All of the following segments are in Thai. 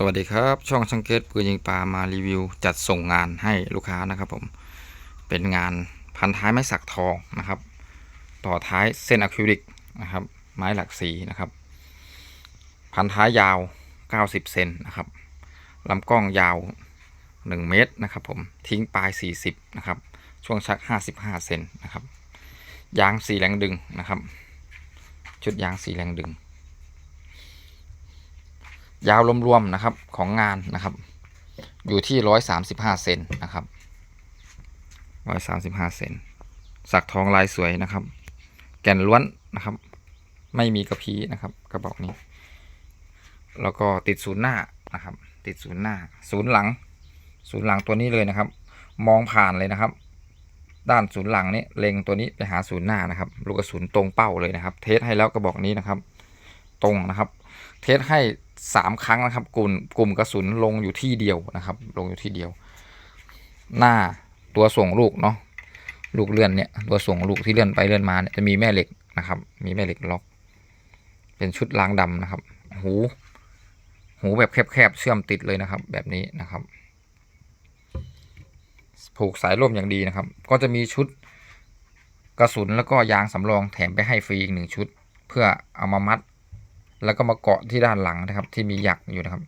สวัสดีครับ ช่องช่างเกตปืนยิงปลามารีวิว จัดส่งงานให้ลูกค้านะครับผมเป็นงานพันท้ายไม้สักทองนะครับ ต่อท้ายเส้นอะคริลิกนะครับ ไม้หลักสีนะครับ พันท้ายยาว 90 เซนนะครับลำกล้องยาว 1 เมตรนะครับผมทิ้งปลาย 40 นะครับ ช่วงชัก 55 เซนนะครับ ยางสีแรงดึงนะครับ ชุดยางสีแรงดึง ยาวรวมๆนะครับของงานนะครับ อยู่ที่ร้อยสามสิบห้าเซนนะครับร้อยสามสิบห้าเซนสักทองลายสวยนะครับ แก่นล้วนนะครับ ไม่มีกระพี้นะครับ กระบอกนี้ แล้วก็ติดศูนย์หน้านะครับ ติดศูนย์หน้า ศูนย์หลัง ศูนย์หลังตัวนี้เลยนะครับ มองผ่านเลยนะครับ ด้านศูนย์หลังนี้เล็งตัวนี้ไปหาศูนย์หน้านะครับ ลูกกระสุนตรงเป้าเลยนะครับ เทสให้แล้วกระบอกนี้นะครับ ตรงนะครับ เทสให้ สามครั้งนะครับ กลุ่มกลุ่มกระสุนลงอยู่ที่เดียวนะครับ ลงอยู่ที่เดียว หน้าตัวส่งลูกเนาะลูกเลื่อนเนี่ยตัวส่งลูกที่เลื่อนไปเลื่อนมาเนี่ยจะมีแม่เหล็กนะครับ มีแม่เหล็กล็อก เป็นชุดล้างดำนะครับ หู หูแบบแคบๆเชื่อมติดเลยนะครับ แบบนี้นะครับ ผูกสายร่มอย่างดีนะครับ ก็จะมีชุดกระสุนแล้วก็ยางสำรองแถมไปให้ฟรีอีกหนึ่งชุด เพื่อเอามามัด แล้วก็มาเกาะที่ด้านหลังนะครับ ที่มีหยักอยู่นะครับ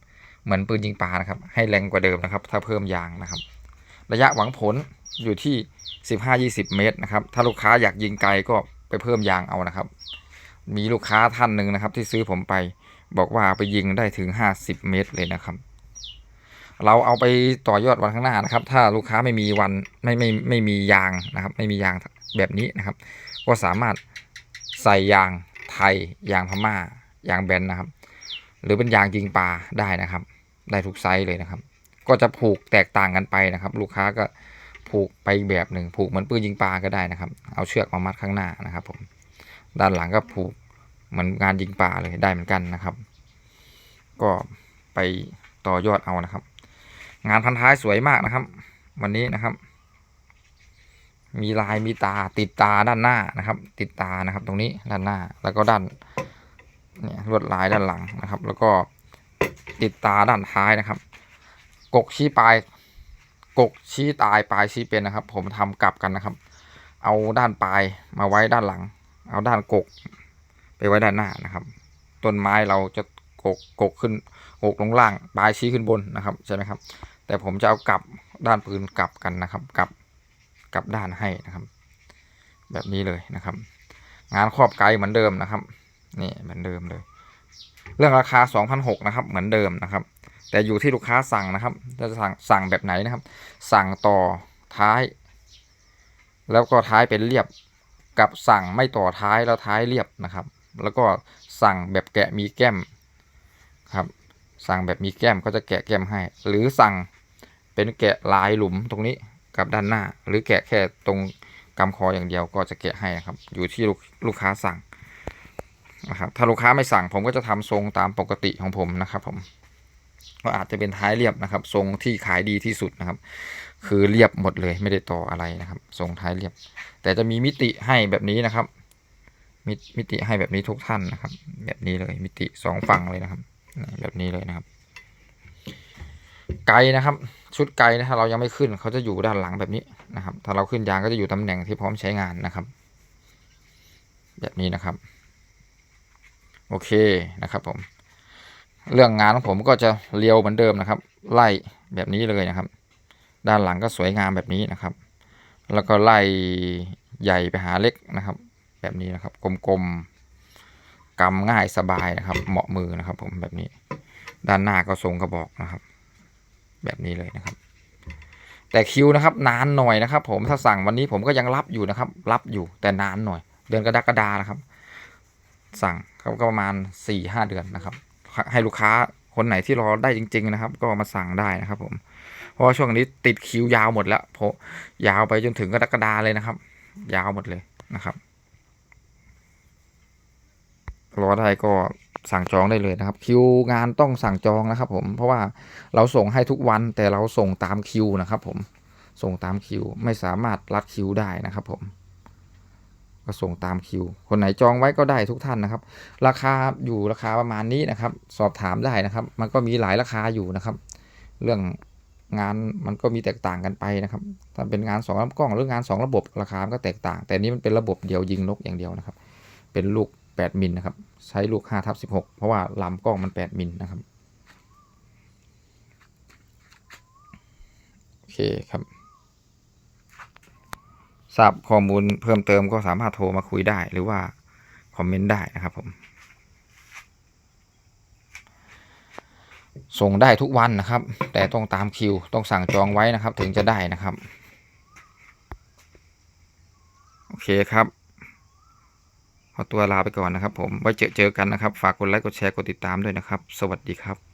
เหมือนปืนยิงปลานะครับ ให้แรงกว่าเดิมนะครับ ถ้าเพิ่มยางนะครับ ระยะหวังผลอยู่ที่ 15-20 เมตรนะครับ ถ้าลูกค้าอยากยิงไกลก็ไปเพิ่มยางเอานะครับ มีลูกค้าท่านหนึ่งนะครับ ที่ซื้อผมไปบอกว่าไปยิงได้ถึง 50 เมตรเลยนะครับ เราเอาไปต่อยอดวันข้างหน้านะครับ ถ้าลูกค้าไม่มีวันไม่ไม่ไม่มียางนะครับ ไม่มียางแบบนี้นะครับ ก็สามารถใส่ยางไทยยางพม่า ยางแบนนะครับ หรือเป็นยางยิงปลาได้นะครับ ได้ทุกไซส์เลยนะครับ ก็จะผูกแตกต่างกันไปนะครับ ลูกค้าก็ผูกไปแบบหนึ่งผูกเหมือนปืนยิงปลาก็ได้นะครับ เอาเชือกมามัดข้างหน้านะครับ ผมด้านหลังก็ผูกเหมือนงานยิงปลาเลยได้เหมือนกันนะครับ ก็ไปต่อยอดเอานะครับ งานพันท้ายสวยมากนะครับ วันนี้นะครับ มีลายมีตาติดตาด้านหน้านะครับ ติดตานะครับ ตรงนี้ด้านหน้าแล้วก็ด้าน เนี่ยลวดลายด้านหลังนะครับ แล้วก็ติดตาด้านท้ายนะครับ กกชี้ปลาย กกชี้ตายปลายชี้เป็นนะครับ ผมทำกลับกันนะครับ เอาด้านปลายมาไว้ด้านหลัง เอาด้านกก ไปไว้ด้านหน้านะครับ ต้นไม้เราจะกกกกขึ้นกกลงล่างปลายชี้ขึ้นบนนะครับใช่ไหมครับ แต่ผมจะเอากลับด้านปืนกลับกันนะครับ กลับกลับด้านให้นะครับ แบบนี้เลยนะครับ งานครอบไกลเหมือนเดิมนะครับ นี่เหมือนเดิมเลย เรื่องราคา 2,600นะครับ เหมือนเดิมนะครับ แต่อยู่ที่ลูกค้าสั่งนะครับ จะสั่งสั่งแบบไหนนะครับ สั่งต่อท้าย แล้วก็ท้ายเป็นเรียบกับสั่งไม่ต่อท้ายแล้วท้ายเรียบนะครับ แล้วก็สั่งแบบแกะมีแก้มครับ สั่งแบบมีแก้มก็จะแกะแก้มให้ หรือสั่งเป็นแกะลายหลุมตรงนี้กับด้านหน้า หรือแกะแค่ตรงกำคออย่างเดียวก็จะแกะให้นะครับ อยู่ที่ลูกลูกค้าสั่ง นะครับถ้าลูกค้าไม่สั่งผมก็จะทำทรงตามปกติของผมนะครับผมก็อาจจะเป็นท้ายเรียบนะครับ ทรงที่ขายดีที่สุดนะครับ คือเรียบหมดเลยไม่ได้ต่ออะไรนะครับ ทรงท้ายเรียบ แต่จะมีมิติให้แบบนี้นะครับมมิติให้แบบนี้ทุกท่านนะครับ แบบนี้เลยมิติสองฝั่งเลยนะครับ แบบนี้เลยนะครับ ไกลนะครับ ชุดไกลนะถ้าเรายังไม่ขึ้นเขาจะอยู่ด้านหลังแบบนี้นะครับ ถ้าเราขึ้นยางก็จะอยู่ตำแหน่งที่พร้อมใช้งานนะครับ แบบนี้นะครับ โอเคนะครับผม เรื่องงานของผมก็จะเรียวเหมือนเดิมนะครับ ไล่แบบนี้เลยนะครับ ด้านหลังก็สวยงามแบบนี้นะครับ แล้วก็ไล่ใหญ่ไปหาเล็กนะครับ แบบนี้นะครับ กลมๆกำง่ายสบายนะครับ เหมาะมือนะครับ ผมแบบนี้ ด้านหน้าก็ทรงกระบอกนะครับ แบบนี้เลยนะครับแต่คิวนะครับนานหน่อยนะครับ ผมถ้าสั่งวันนี้ผมก็ยังรับอยู่นะครับ รับอยู่แต่นานหน่อย เดือนกรกฎานะครับ สั่ง เขาก็ประมาณสี่ห้าเดือนนะครับ ให้ลูกค้าคนไหนที่รอได้จริง ๆ นะครับ ก็มาสั่งได้นะครับ ผม เพราะว่าช่วงนี้ติดคิวยาวหมดแล้วเพราะยาวไปจนถึงกรกฎาเลยนะครับ ยาวหมดเลยนะครับ รอได้ก็สั่งจองได้เลยนะครับ คิวงานต้องสั่งจองนะครับ ผมเพราะว่าเราส่งให้ทุกวันแต่เราส่งตามคิวนะครับ ผมส่งตามคิวไม่สามารถรัดคิวได้นะครับ ผม ก็ส่งตามคิว คนไหนจองไว้ก็ได้ทุกท่านนะครับ ราคาอยู่ราคาประมาณนี้นะครับ สอบถามได้นะครับ มันก็มีหลายราคาอยู่นะครับ เรื่องงานมันก็มีแตกต่างกันไปนะครับ ถ้าเป็นงานสองลำกล้องหรืองานสองระบบราคาก็แตกต่าง แต่นี้มันเป็นระบบเดียวยิงนกอย่างเดียวนะครับ เป็นลูก 8มิลนะครับ ใช้ลูก5ทับ16 เพราะว่าลำกล้องมัน 8มิลนะครับ โอเคครับ ทราบข้อมูลเพิ่มเติมก็สามารถโทรมาคุยได้ หรือว่าคอมเมนต์ได้นะครับผม ส่งได้ทุกวันนะครับ แต่ต้องตามคิว ต้องสั่งจองไว้นะครับ ถึงจะได้นะครับ โอเคครับขอตัวลาไปก่อนนะครับผม ไว้เจอเจอกันนะครับ ฝากกดไลค์ กดแชร์ กดติดตามด้วยนะครับ สวัสดีครับ